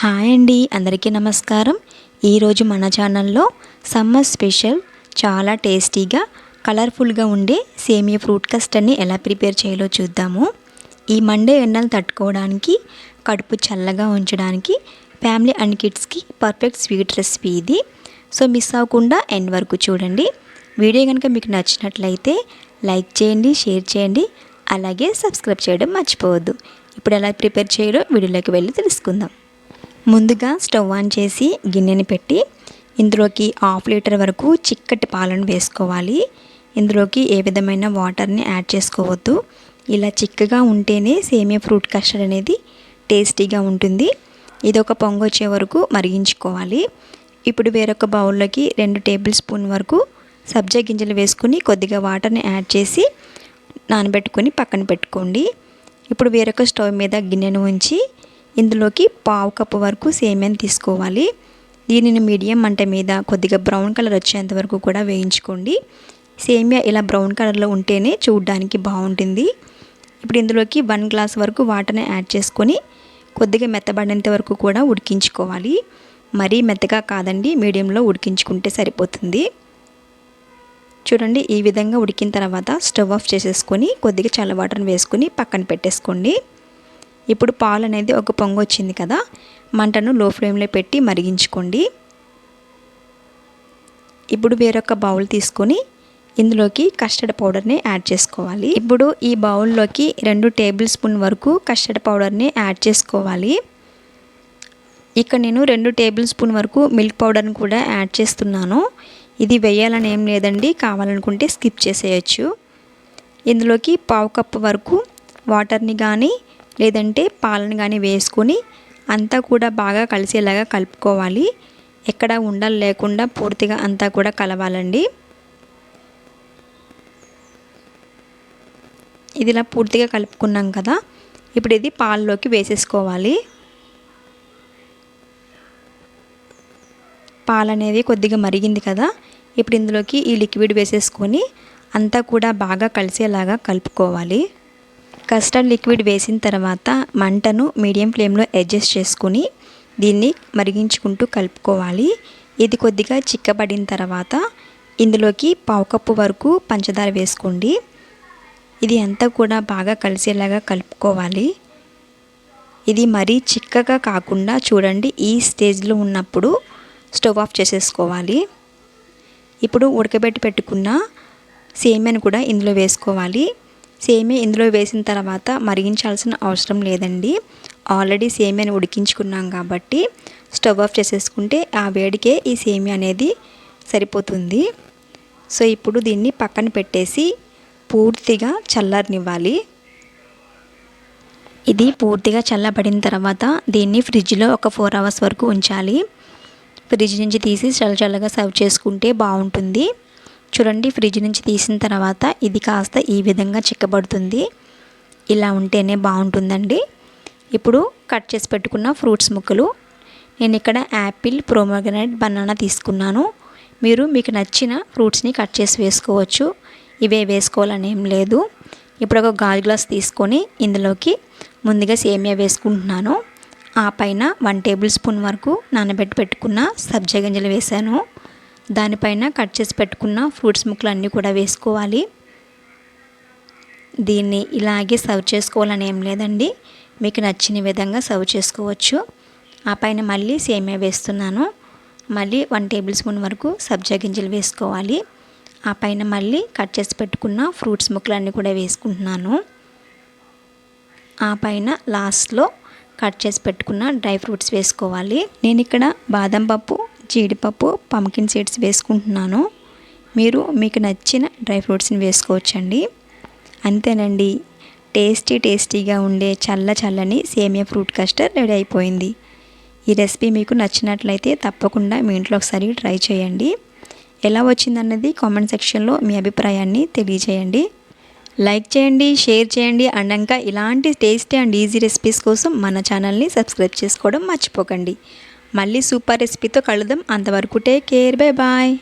Hi అండి అందరికీ నమస్కారం. ఈరోజు మన ఛానల్లో సమ్మర్ స్పెషల్ చాలా టేస్టీగా కలర్ఫుల్గా ఉండే సేమియా ఫ్రూట్ కస్టర్ని ఎలా ప్రిపేర్ చేయాలో చూద్దాము. ఈ మండే ఎండలు తట్టుకోవడానికి కడుపు చల్లగా ఉంచడానికి ఫ్యామిలీ అండ్ కిడ్స్కి పర్ఫెక్ట్ స్వీట్ రెసిపీ ఇది. సో మిస్ అవ్వకుండా ఎండ్ వరకు చూడండి. వీడియో కనుక మీకు నచ్చినట్లయితే లైక్ చేయండి షేర్ చేయండి అలాగే సబ్స్క్రైబ్ చేయడం మర్చిపోవద్దు. ఇప్పుడు ఎలా ప్రిపేర్ చేయాలో వీడియోలోకి వెళ్ళి తెలుసుకుందాం. ముందుగా స్టవ్ ఆన్ చేసి గిన్నెని పెట్టి ఇందులోకి హాఫ్ లీటర్ వరకు చిక్కటి పాలను వేసుకోవాలి. ఇందులోకి ఏ విధమైన వాటర్ని యాడ్ చేసుకోవద్దు. ఇలా చిక్కగా ఉంటేనే సేమియా ఫ్రూట్ కస్టర్డ్ అనేది టేస్టీగా ఉంటుంది. ఇది ఒక పొంగు వచ్చే వరకు మరిగించుకోవాలి. ఇప్పుడు వేరొక బౌల్లోకి రెండు టేబుల్ స్పూన్ వరకు సబ్జా గింజలు వేసుకుని కొద్దిగా వాటర్ని యాడ్ చేసి నానబెట్టుకొని పక్కన పెట్టుకోండి. ఇప్పుడు వేరొక స్టవ్ మీద గిన్నెను ఉంచి ఇందులోకి పావు కప్పు వరకు సేమియాని తీసుకోవాలి. దీనిని మీడియం మంట మీద కొద్దిగా బ్రౌన్ కలర్ వచ్చేంత వరకు కూడా వేయించుకోండి. సేమియా ఇలా బ్రౌన్ కలర్లో ఉంటేనే చూడడానికి బాగుంటుంది. ఇప్పుడు ఇందులోకి వన్ గ్లాస్ వరకు వాటర్ని యాడ్ చేసుకొని కొద్దిగా మెత్తబడేంత వరకు కూడా ఉడికించుకోవాలి. మరీ మెత్తగా కాదండి మీడియంలో ఉడికించుకుంటే సరిపోతుంది. చూడండి ఈ విధంగా ఉడికిన తర్వాత స్టవ్ ఆఫ్ చేసేసుకొని కొద్దిగా చల్ల వాటర్ని వేసుకొని పక్కన పెట్టేసుకోండి. ఇప్పుడు పాలు అనేది ఒక పొంగు వచ్చింది కదా మంటను లో ఫ్లేమ్లో పెట్టి మరిగించుకోండి. ఇప్పుడు వేరొక బౌల్ తీసుకొని ఇందులోకి కస్టర్డ్ పౌడర్ని యాడ్ చేసుకోవాలి. ఇప్పుడు ఈ బౌల్లోకి రెండు టేబుల్ స్పూన్ వరకు కస్టర్డ్ పౌడర్ని యాడ్ చేసుకోవాలి. ఇక్కడ నేను రెండు టేబుల్ స్పూన్ వరకు మిల్క్ పౌడర్ని కూడా యాడ్ చేస్తున్నాను. ఇది వేయాలని ఏం లేదండి కావాలనుకుంటే స్కిప్ చేసేయచ్చు. ఇందులోకి పావు కప్పు వరకు వాటర్ని కానీ లేదంటే పాలను కానీ వేసుకొని అంతా కూడా బాగా కలిసేలాగా కలుపుకోవాలి. ఎక్కడ ఉండలు లేకుండా పూర్తిగా అంతా కూడా కలవాలండి. ఇది ఇలా పూర్తిగా కలుపుకున్నాం కదా ఇప్పుడు ఇది పాలలోకి వేసేసుకోవాలి. పాలు అనేది కొద్దిగా మరిగింది కదా ఇప్పుడు ఇందులోకి ఈ లిక్విడ్ వేసేసుకొని అంతా కూడా బాగా కలిసేలాగా కలుపుకోవాలి. కస్టర్డ్ లిక్విడ్ వేసిన తర్వాత మంటను మీడియం ఫ్లేమ్లో అడ్జస్ట్ చేసుకుని దీన్ని మరిగించుకుంటూ కలుపుకోవాలి. ఇది కొద్దిగా చిక్కబడిన తర్వాత ఇందులోకి పావు కప్పు వరకు పంచదార వేసుకోండి. ఇది అంతా కూడా బాగా కలిసేలాగా కలుపుకోవాలి. ఇది మరీ చిక్కగా కాకుండా చూడండి ఈ స్టేజ్లో ఉన్నప్పుడు స్టవ్ ఆఫ్ చేసేసుకోవాలి. ఇప్పుడు ఉడకబెట్టి పెట్టుకున్న సేమియాను కూడా ఇందులో వేసుకోవాలి. సేమియా ఇందులో వేసిన తర్వాత మరిగించాల్సిన అవసరం లేదండి. ఆల్రెడీ సేమియాని ఉడికించుకున్నాం కాబట్టి స్టవ్ ఆఫ్ చేసేసుకుంటే ఆ వేడికే ఈ సేమియా అనేది సరిపోతుంది. సో ఇప్పుడు దీన్ని పక్కన పెట్టేసి పూర్తిగా చల్లారనివ్వాలి. ఇది పూర్తిగా చల్లబడిన తర్వాత దీన్ని ఫ్రిడ్జ్లో ఒక ఫోర్ అవర్స్ వరకు ఉంచాలి. ఫ్రిడ్జ్ నుంచి తీసి చల్ల చల్లగా సర్వ్ చేసుకుంటే బాగుంటుంది. చూడండి ఫ్రిడ్జ్ నుంచి తీసిన తర్వాత ఇది కాస్త ఈ విధంగా చిక్కబడుతుంది. ఇలా ఉంటేనే బాగుంటుందండి. ఇప్పుడు కట్ చేసి పెట్టుకున్న ఫ్రూట్స్ ముక్కలు. నేను ఇక్కడ యాపిల్ ప్రోమోగ్రనైట్ బనానా తీసుకున్నాను. మీరు మీకు నచ్చిన ఫ్రూట్స్ని కట్ చేసి వేసుకోవచ్చు. ఇవే వేసుకోవాలని ఏం లేదు. ఇప్పుడు ఒక గాజు గ్లాస్ తీసుకొని ఇందులోకి ముందుగా సేమియా వేసుకుంటున్నాను. ఆ పైన వన్ టేబుల్ స్పూన్ వరకు నానబెట్టి పెట్టుకున్న సబ్జా గింజలు వేసాను దానిపైన కట్ చేసి పెట్టుకున్న ఫ్రూట్స్ ముక్కలు అన్నీ కూడా వేసుకోవాలి. దీన్ని ఇలాగే సర్వ్ చేసుకోవాలని ఏం లేదండి. మీకు నచ్చిన విధంగా సర్వ్ చేసుకోవచ్చు. ఆ పైన మళ్ళీ సేమియా వేస్తున్నాను. మళ్ళీ వన్ టేబుల్ స్పూన్ వరకు సబ్జా గింజలు వేసుకోవాలి. ఆ పైన మళ్ళీ కట్ చేసి పెట్టుకున్న ఫ్రూట్స్ ముక్కలన్నీ కూడా వేసుకుంటున్నాను. ఆ పైన లాస్ట్లో కట్ చేసి పెట్టుకున్న డ్రై ఫ్రూట్స్ వేసుకోవాలి. నేను ఇక్కడ బాదం పప్పు జీడిపప్పు పంకిన్ సీడ్స్ వేసుకుంటున్నాను. మీరు మీకు నచ్చిన డ్రై ఫ్రూట్స్ని వేసుకోవచ్చండి. అంతేనండి టేస్టీ టేస్టీగా ఉండే చల్ల చల్లని సేమియా ఫ్రూట్ కస్టర్డ్ రెడీ అయిపోయింది. ఈ రెసిపీ మీకు నచ్చినట్లయితే తప్పకుండా మీ ఇంట్లో ఒకసారి ట్రై చేయండి. ఎలా వచ్చిందన్నది కామెంట్ సెక్షన్లో మీ అభిప్రాయాన్ని తెలియజేయండి. లైక్ చేయండి షేర్ చేయండి అండ్ ఇంకా ఇలాంటి టేస్టీ అండ్ ఈజీ రెసిపీస్ కోసం మన ఛానల్ని సబ్స్క్రైబ్ చేసుకోవడం మర్చిపోకండి. మళ్ళీ సూపర్ రెసిపీతో కలుద్దాం. అంతవరకు టేక్ కేర్ బై బాయ్